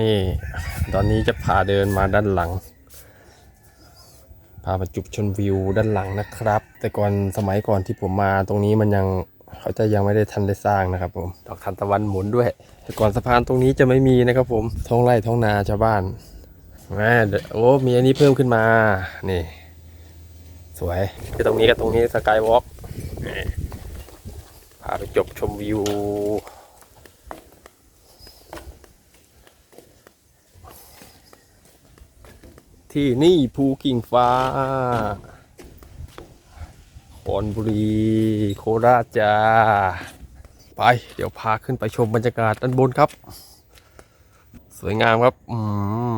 นี่ ตอนนี้จะพาเดินมาด้านหลัง พามาจุบชนวิวด้านหลังนะครับ แต่ก่อนสมัยก่อนที่ผมมาตรงนี้มันยังเขาจะยังไม่ได้ทันได้สร้างนะครับผมดอกทานตะวันหมุนด้วย แต่ก่อนสะพานตรงนี้จะไม่มีนะครับผมท้องไร่ท้องนาชาวบ้านแม่เดี๋ยวโอ้มีอันนี้เพิ่มขึ้นมา นี่ สวยคือตรงนี้กับตรงนี้สกายวอล์กพาไปจบชมวิว ที่นี่ภูกิ่งฟ้าคอนบุรีโคราชจ้าไป เดี๋ยวพาขึ้นไปชมบรรยากาศด้านบนครับ สวยงามครับอื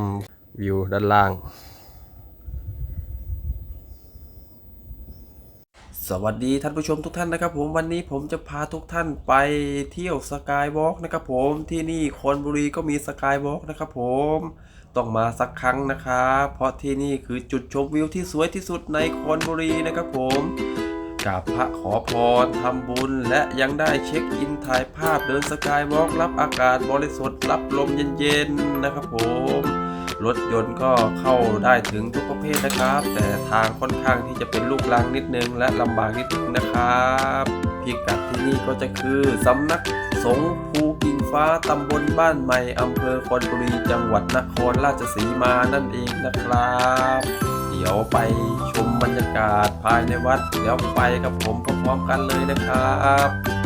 มวิวด้านล่าง สวัสดีท่านผู้ชมทุกท่านนะครับ ผมวันนี้ผมจะพาทุกท่านไปเที่ยวสกายวอล์กนะครับผมที่นี่คอนบุรีก็มีสกายวอล์กนะครับผม ต้องมาสักครั้งนะครับ เพราะที่นี่คือจุดชมวิวที่สวยที่สุดในคอนบุรีนะครับผมกราบพระขอพรทำบุญ และยังได้เช็คอินถ่ายภาพเดินสกายวอล์กรับอากาศบริสุทธิ์รับลมเย็นๆนะครับผมรถยนต์ก็เข้าได้ถึงทุกประเภทนะครับ แต่ทางค่อนข้างที่จะเป็นลูกลังนิดนึงและลำบากนิดนึงนะครับพิกัดที่นี่ก็จะคือสำนักสงฆ์ภู ฟ้าตำบลบ้านใหม่อำเภอคอนบุรีจังหวัดนครราชสีมานั่นเองนะครับ เดี๋ยวไปชมบรรยากาศภายในวัด เดี๋ยวไปกับผมพร้อมๆกันเลยนะครับ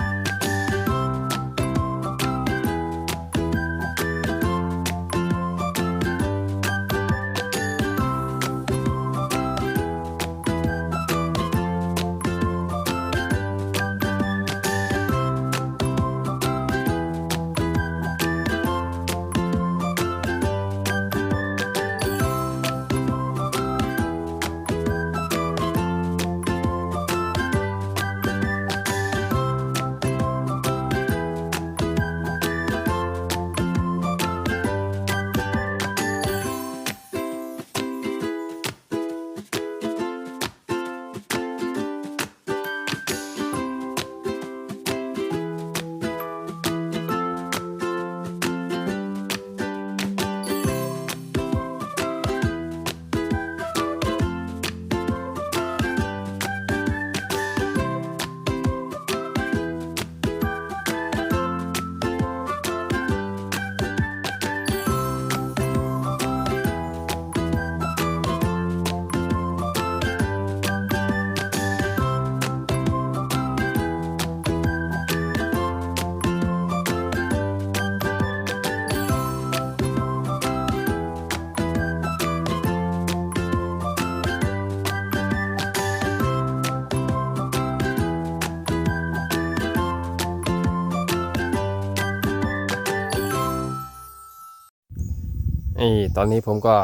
นี่ตอนนี้ผมก็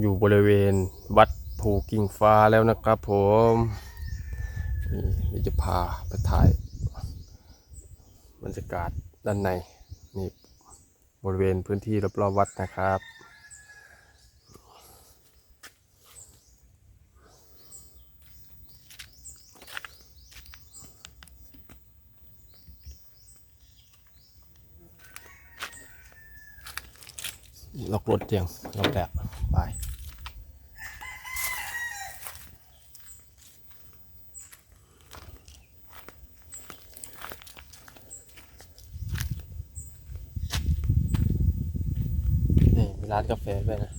อยู่บริเวณวัดภูกิ่งฟ้าแล้วนะครับผมนี่จะพาไปถ่ายบรรยากาศด้านในนี่บริเวณพื้นที่รอบๆวัดนะครับ รถเตียงเราแตกไปนี่มีร้านกาแฟด้วยนะ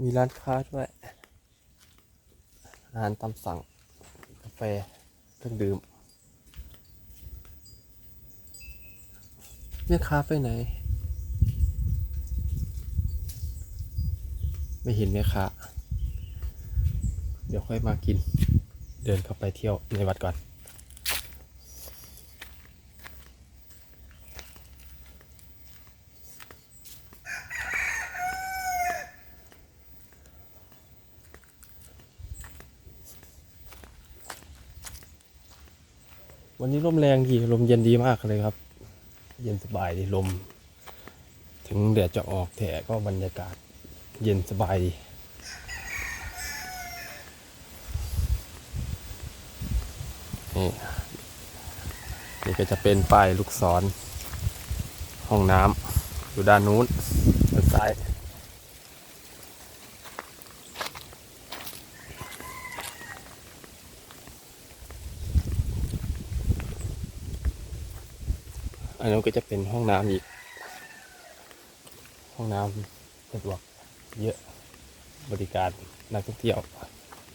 มีร้านค้าด้วยอาหารตามสั่งกาแฟเครื่องดื่มแม่ค้าไปไหน ไม่เห็นแม่ค้าเดี๋ยวค่อยมากิน เดินเข้าไปเที่ยวในวัดก่อน วันนี้ลมแรงดีลมเย็นดีมากเลยครับ เย็นสบายดีลม ถึงแดดจะออกแต่ก็บรรยากาศเย็นสบายดีนี่นี่ก็จะเป็นป้ายลูกศร ห้องน้ำอยู่ด้านนู้นด้านซ้าย อันนู้นก็จะเป็นห้องน้ำอีก ห้องน้ำสะดวกเยอะบริการนักท่องเที่ยว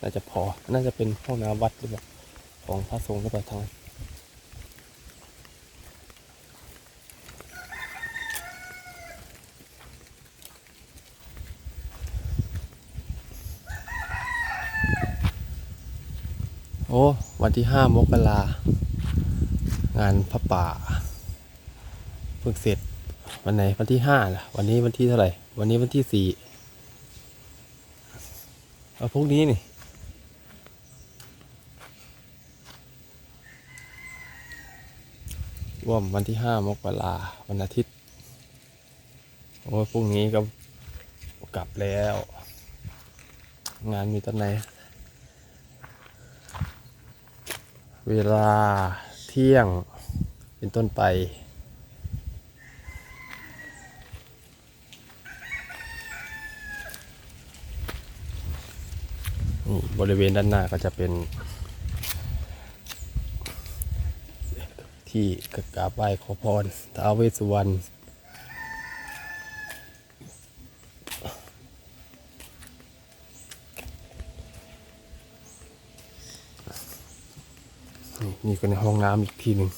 น่าจะพอ น่าจะเป็นห้องน้ำวัดหรือเปล่าของพระสงฆ์หรือเปล่าทางนั้นโอ้ วันที่ห้ามกรางานพระป่า เพิ่งเสร็จวันไหนวันที่ห้าล่ะ วันนี้วันที่เท่าไหร่ วันนี้วันที่สี่เอาพวกนี้นี่ร่วมวันที่ห้ามกราวันอาทิตย์โอ้พรุ่งนี้ก็กลับแล้ว งานมีตอนไหน เวลาเที่ยงเป็นต้นไป นี่ บริเวณด้านหน้าก็จะเป็นที่กราบไหว้ขอพรท้าวเวสสุวรรณนี่นี่ก็ในห้องน้ำอีกทีหนึ่ง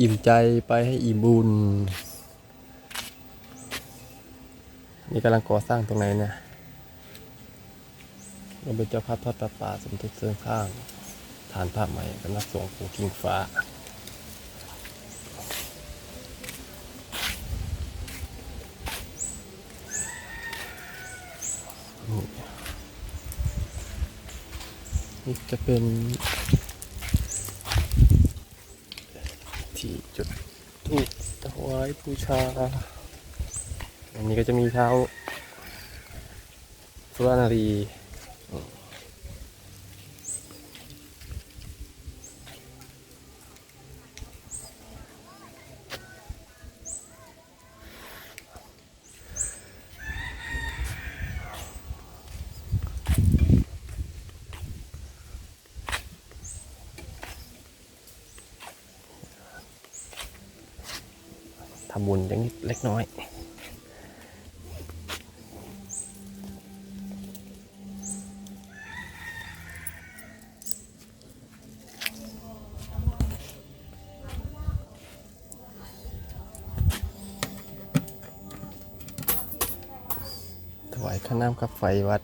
อิ่มใจไปให้อิ่มบุญ นี่กำลังก่อสร้างตรงไหนเนี่ยเราเป็นเจ้าภาพทอดประปาสมทบเสริมข้าง ฐานภาพใหม่สำนักสงฆ์ปู่คิงฟ้า นี่จะเป็น ที่จุดทูปถ บูชา อันนี้ก็จะมีเท้าสุรานารีำบุญอย่างนิดเล็กน้อย ถวายข้าน้ำกับไฟวัด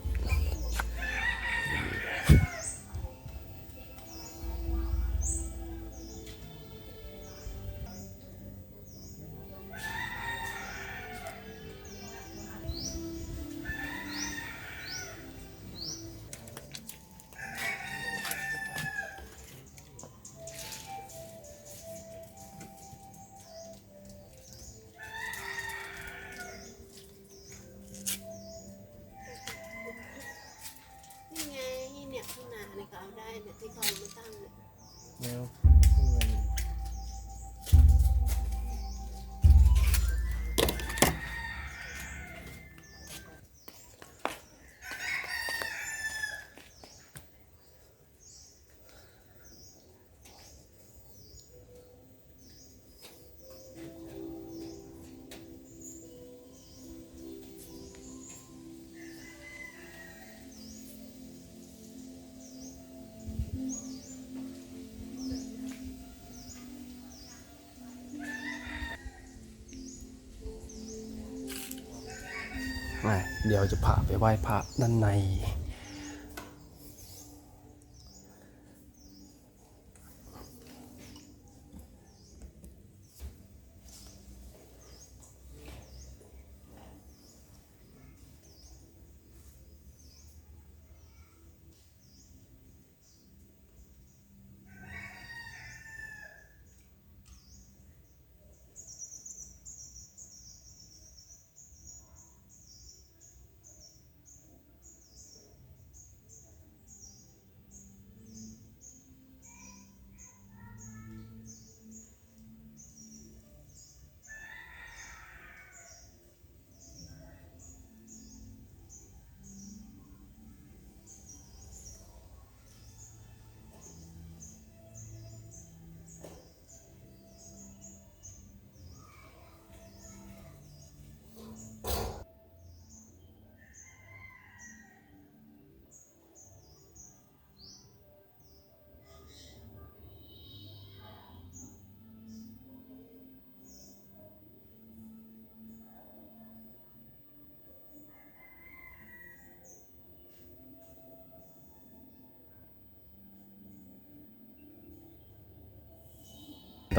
เดี๋ยวจะพาไปไหว้พระด้านใน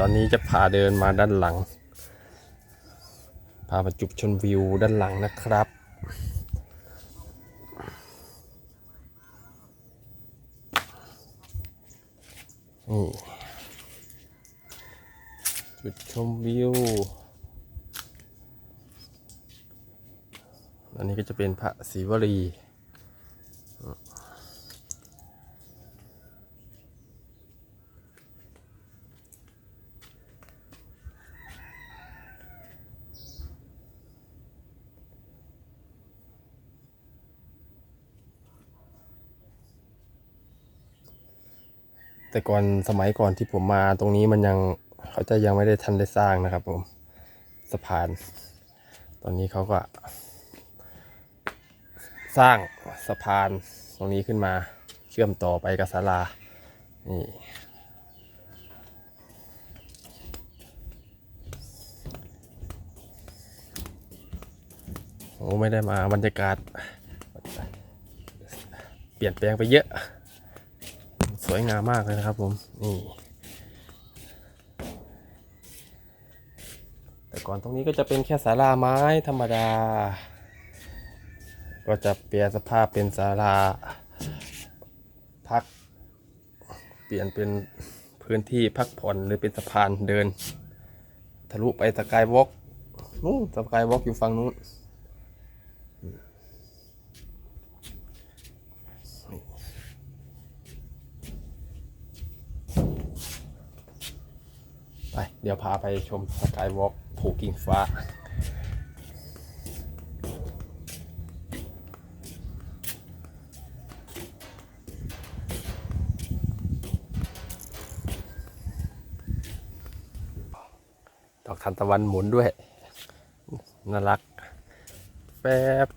ตอนนี้จะพาเดินมาด้านหลัง พามาจุบชนวิวด้านหลังนะครับ นี่จุดชมวิว อันนี้ก็จะเป็นพระศิวลี แต่ก่อนสมัยก่อนที่ผมมาตรงนี้มันยังเขาจะยังไม่ได้ทันได้สร้างนะครับ ผมสะพาน ตอนนี้เขาก็ สร้างสะพานตรงนี้ขึ้นมาเชื่อมต่อไปกับศาลานี่โอ้ไม่ได้มาบรรยากาศ เปลี่ยนแปลงไปเยอะ วยงามมากเลยนะครับผมนี่แต่ก่อนตรงนี้ก็จะเป็นแค่ศาลาไม้ธรรมดา ก็จะเปลี่ยนสภาพเป็นศาลาพัก เปลี่ยนเป็นพื้นที่พักผ่อนหรือเป็นสะพานเดิน ทะลุไปสกายวอล์กนู้นสกายวอล์กอยู่ฝั่งนู้น เดี๋ยวพาไปชมสกายวอล์กภูกิ่งฟ้า ดอกทานตะวันหมุนด้วย น่ารัก แป๊บ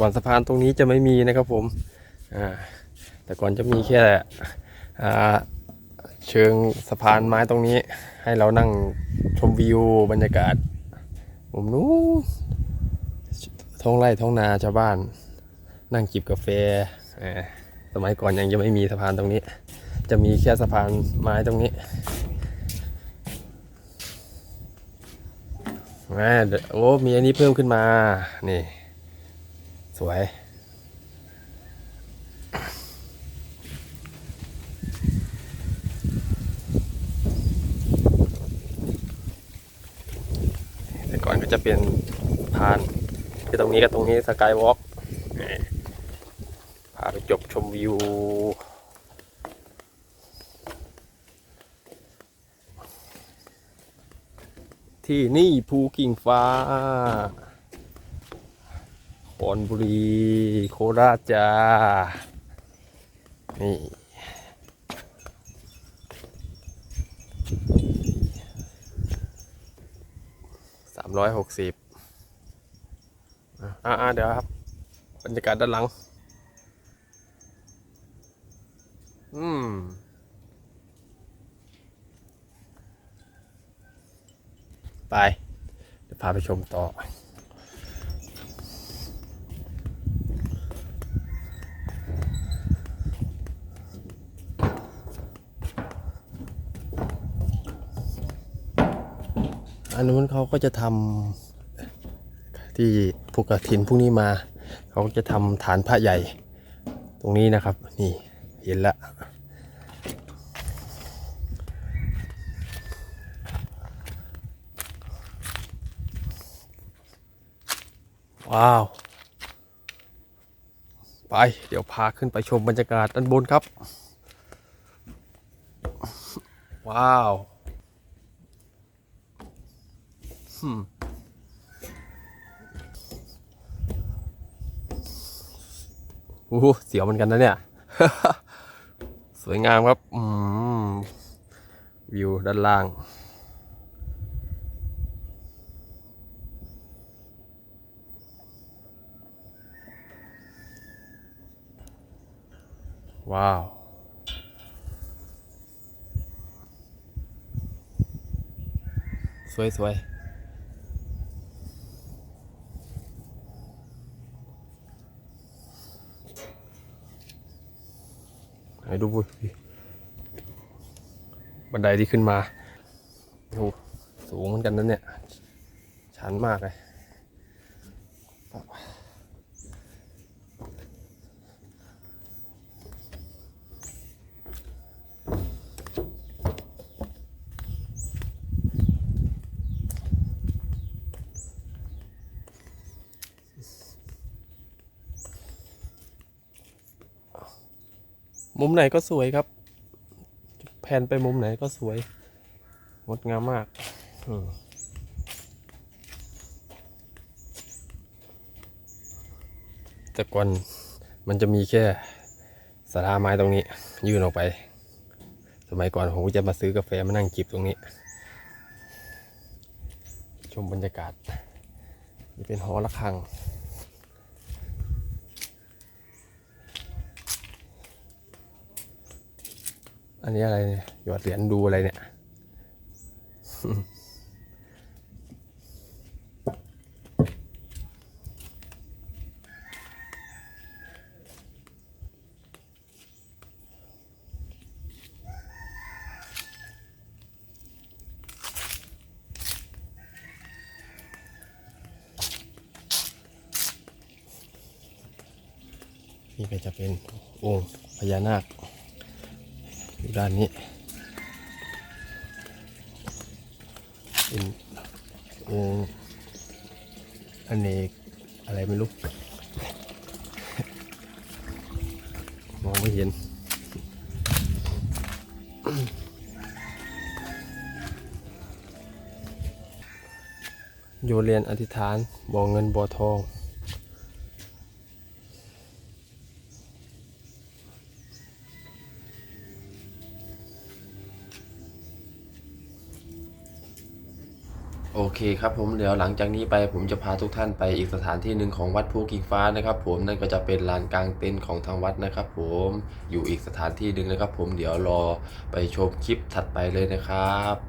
ก่อนสะพานตรงนี้จะไม่มีนะครับผมอ่าแต่ก่อนจะมีแค่อ่าเชิงสะพานไม้ตรงนี้ ให้เรานั่งชมวิวบรรยากาศมุมนู้นท้องไร่ท้องนาชาวบ้าน นั่งจิบกาแฟสมัยก่อนยังจะไม่มีสะพานตรงนี้ จะมีแค่สะพานไม้ตรงนี้แม่โอ้มีอันนี้เพิ่มขึ้นมา นี่ สวย แต่ก่อนก็จะเป็นพานที่ตรงนี้กับตรงนี้สกายวอล์กพาไปจบชมวิวที่นี่ภูกิ่งฟ้า คอนบุรีโคราชจ้า นี่สามร้อยหกสิบอ่าอ่าเดี๋ยวครับ บรรยากาศด้านหลัง อืมไป เดี๋ยวพาไปชมต่อ อันนู้นเขาก็จะทำที่ภูกระถินพวกนี้มา เขาก็จะทำฐานพระใหญ่ ตรงนี้นะครับ นี่เห็นละว้าว ไป เดี๋ยวพาขึ้นไปชมบรรยากาศด้านบนครับ ว้าว อืม โอ้โหเสียวเหมือนกันนะเนี่ย สวยงามครับอืมวิวด้านล่าง ว้าวสวยส ไหนดูบุยบันไดที่ขึ้นมาโอ้สูงเหมือนกันนะเนี่ย ชันมากเลย มุมไหนก็สวยครับ แผ่นไปมุมไหนก็สวย งดงามมากมแต่ก่อนมันจะมีแค่สาราไม้ตรงนี้ ยื่นออกไป สมัยก่อนผมจะมาซื้อกาแฟมานั่งจิบตรงนี้ ชมบรรยากาศ นี่เป็นหอระฆัง อันนี้อะไรเนี่ยหยอดเหรียญดูอะไรเนี่ย นี่ก็จะเป็นองค์พญานาค ด้านนี้เป็นองค์อเนกอะไรไม่รู้มองไม่เห็นโยเรียนอธิษฐานบ่อเงินบ่อทอง โอเคครับผมเดี๋ยวหลังจากนี้ไปผมจะพาทุกท่านไปอีกสถานที่หนึ่งของวัดภูกิ่งฟ้านะครับ ผมนั่นก็จะเป็นลานกลางเต็นท์ของทางวัดนะครับ ผมอยู่อีกสถานที่หนึ่งนะครับ ผมเดี๋ยวรอไปชมคลิปถัดไปเลยนะครับ